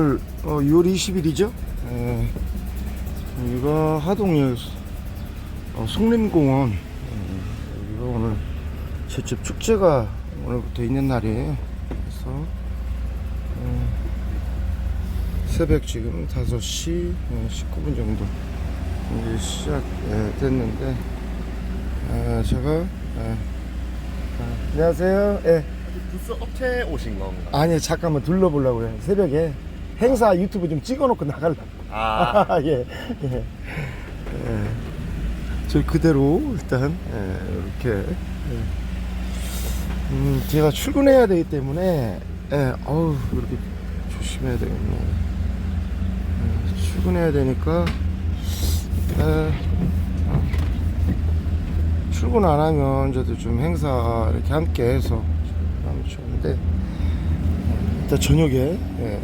오늘 어, 6월 20일이죠. 여기가 하동역 어, 송림공원. 어, 여기가 오늘 제첩 축제가 오늘부터 있는 날이에요. 그래서 어, 새벽 지금 5시 19분 정도 이제 시작됐는데 아, 제가 아, 아, 안녕하세요. 예. 부스 업체 오신 건가? 아니 잠깐만 둘러보려고요. 새벽에 행사 유튜브 좀 찍어놓고 나가려고. 아, 예, 예. 예. 저 그대로 일단 예, 이렇게. 예. 음, 제가 출근해야 되기 때문에 예, 어우 이렇게 조심해야 되겠네. 예, 출근해야 되니까 예, 어, 출근 안 하면 저도 좀 행사 이렇게 함께 해서 하면 좋은데 일단 저녁에 예,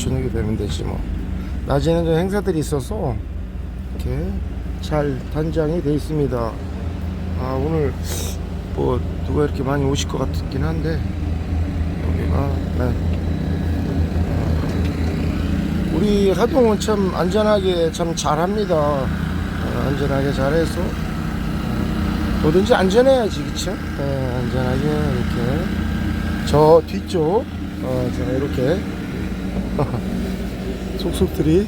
저녁에 되면 되지 뭐 낮에는 좀 행사들이 있어서 이렇게 잘 단장이 돼 있습니다 아 오늘 뭐 누가 이렇게 많이 오실 것 같긴 한데 여기가 네. 어, 우리 하동은 참 안전하게 참 잘합니다 어, 안전하게 잘해서 어, 뭐든지 안전해야지 그쵸? 네, 안전하게 이렇게 저 뒤쪽 어, 제가 이렇게 속속들이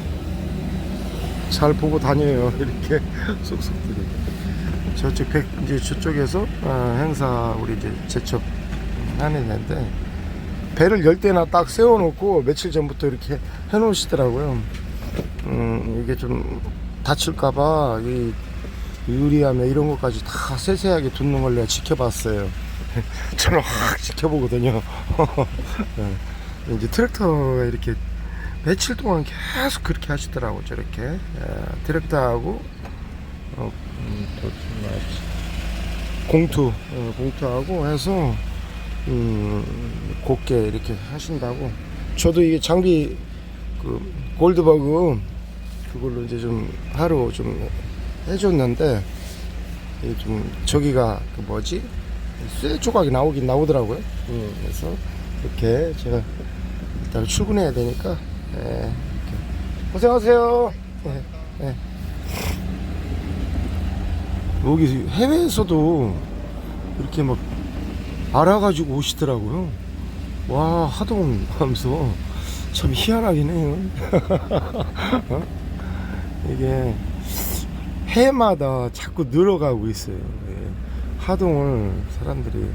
잘 보고 다녀요 이렇게 속속들이 저쪽 백 이제 저쪽에서 어, 행사 우리 이제 제첩 하는 데인데 배를 열 대나 딱 세워놓고 며칠 전부터 이렇게 해놓으시더라고요. 음 이게 좀 다칠까봐 이 유리하며 이런 것까지 다 세세하게 둔는 걸 내가 지켜봤어요. 저는 확 지켜보거든요. 네. 이제 트랙터가 이렇게 며칠 동안 계속 그렇게 하시더라고 저렇게. 예, 트랙터하고 어, 음, 또 뭐였지? 공투 어, 공투하고 해서 음, 곱게 이렇게 하신다고. 저도 이게 장비 그 골드버그 그걸로 이제 좀 하루 좀 해줬는데 좀 저기가 그 뭐지? 쇠 조각이 나오긴 나오더라고요. 음, 그래서 이렇게 제가 일단 출근해야 되니까 예, 이렇게. 고생하세요 예, 예. 여기 해외에서도 이렇게 막 알아가지고 오시더라고요. 와, 하동 하면서 참 희한하긴 해요. 어? 이게 해마다 자꾸 늘어가고 있어요. 예. 하동을 사람들이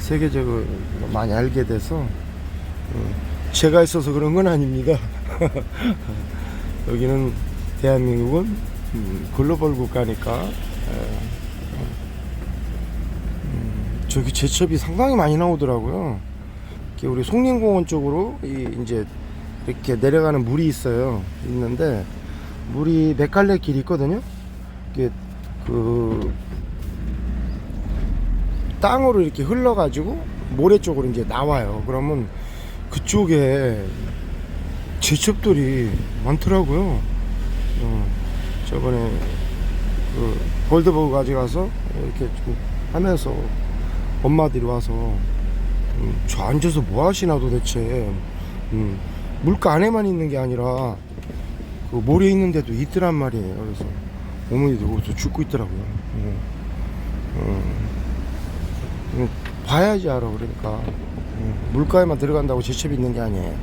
세계적으로 많이 알게 돼서 어, 제가 있어서 그런 건 아닙니다. 여기는 대한민국은 음, 글로벌 국가니까 저기 제첩이 상당히 많이 나오더라고요. 우리 송림공원 쪽으로 이 이제 이렇게 내려가는 물이 있어요. 있는데 물이 몇 갈래 길이 있거든요. 그 땅으로 이렇게 흘러가지고 모래 쪽으로 이제 나와요. 그러면 그쪽에 제첩들이 많더라고요. 어, 저번에 그 골드버그 가져가서 이렇게 좀 하면서 엄마들이 와서 음, 저 앉아서 뭐 하시나 도대체. 음, 물가 안에만 있는 게 아니라 그 모래 있는 데도 있더란 말이에요. 그래서 어머니들 거기서 죽고 있더라고요. 음, 음, 음, 봐야지 알아 그러니까 음, 물가에만 들어간다고 제첩이 있는 게 아니에요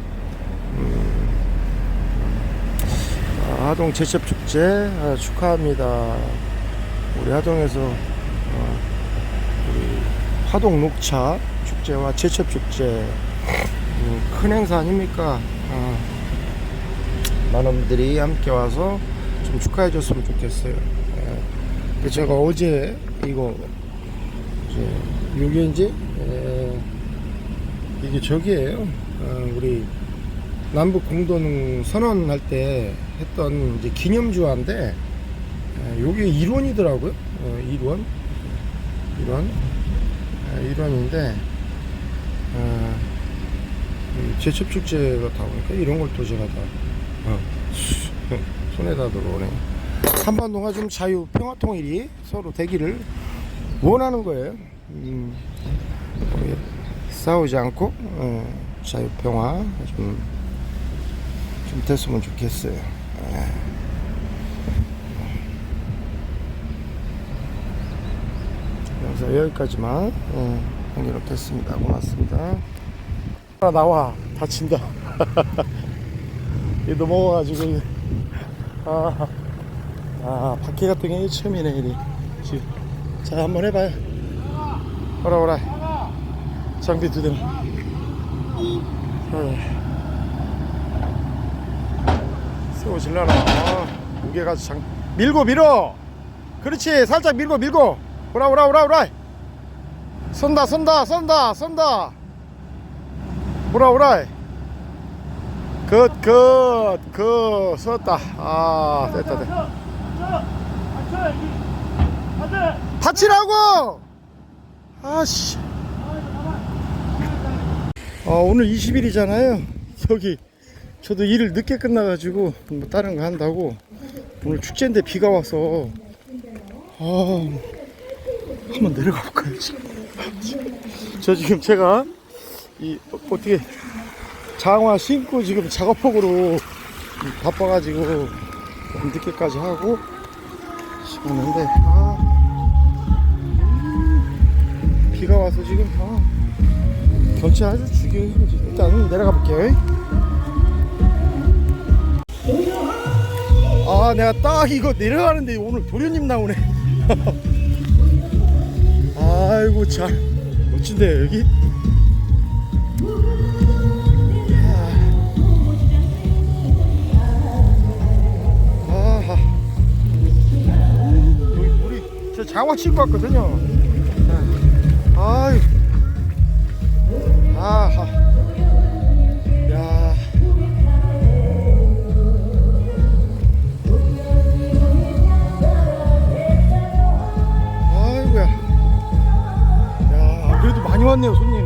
음, 아, 하동 제첩 축제 아, 축하합니다 우리 하동에서 어, 우리 화동 녹차 축제와 제첩 축제 음, 큰 행사 아닙니까? 어, 많은 분들이 함께 와서 좀 축하해 줬으면 좋겠어요. 예. 제가 어제 이거 이제 요게 이제 에, 이게 저기예요. 어, 우리 남북 공동 선언할 때 했던 이제 기념주화인데 일원이더라고요. 어, 일원 일원 아, 일원인데 아, 이 제첩축제가 다 보니까 이런 걸 또 제가 다 어, 손에다 들어오네 한반도가 좀 자유 평화 통일이 서로 되기를 원하는 거예요 음, 싸우지 않고 어, 자유 평화 좀 좀 됐으면 좋겠어요. 예. 그래서 여기까지만 예, 공유롭겠습니다. 고맙습니다. 하나 나와 다친다. 이 넘어가가지고 아, 아 바퀴 같은 게 처음이네 이리 자 한번 해봐요. 오라 오라 장비 두 대. 어. 세워질라나 아, 무게가 장 밀고 밀어 그렇지 살짝 밀고 밀고 오라 오라 오라 오라 선다 선다 선다 선다 오라 오라 굿굿굿 섰다 아 됐다 됐다 받치라고 아씨. 아 오늘 20일이잖아요. 여기 저도 일을 늦게 끝나가지고 뭐 다른 거 한다고 오늘 축제인데 비가 와서. 아 한번 내려가 볼까요 저 지금 제가 이 어- 어떻게 장화 신고 지금 작업복으로 바빠가지고 좀 늦게까지 하고 싶었는데. 아 비가 와서 지금 아 경치 아주 죽여요 일단 내려가 볼게요 아 내가 딱 이거 내려가는데 오늘 도련님 나오네. 아이고 참. 멋진데 여기? 아. 아하. 여기 저 장화 신고 왔거든요 아이 아하 야 아이고야. 야, 그래도 많이 왔네요, 손님.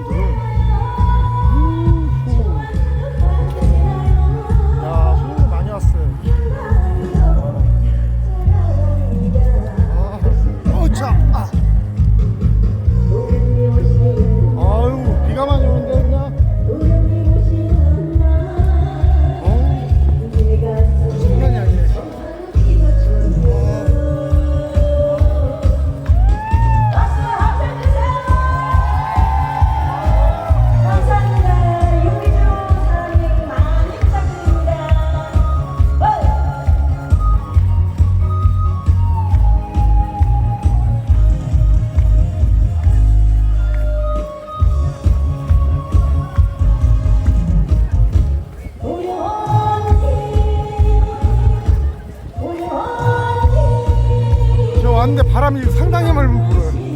왔는데 바람이 상당히 많이 불어요.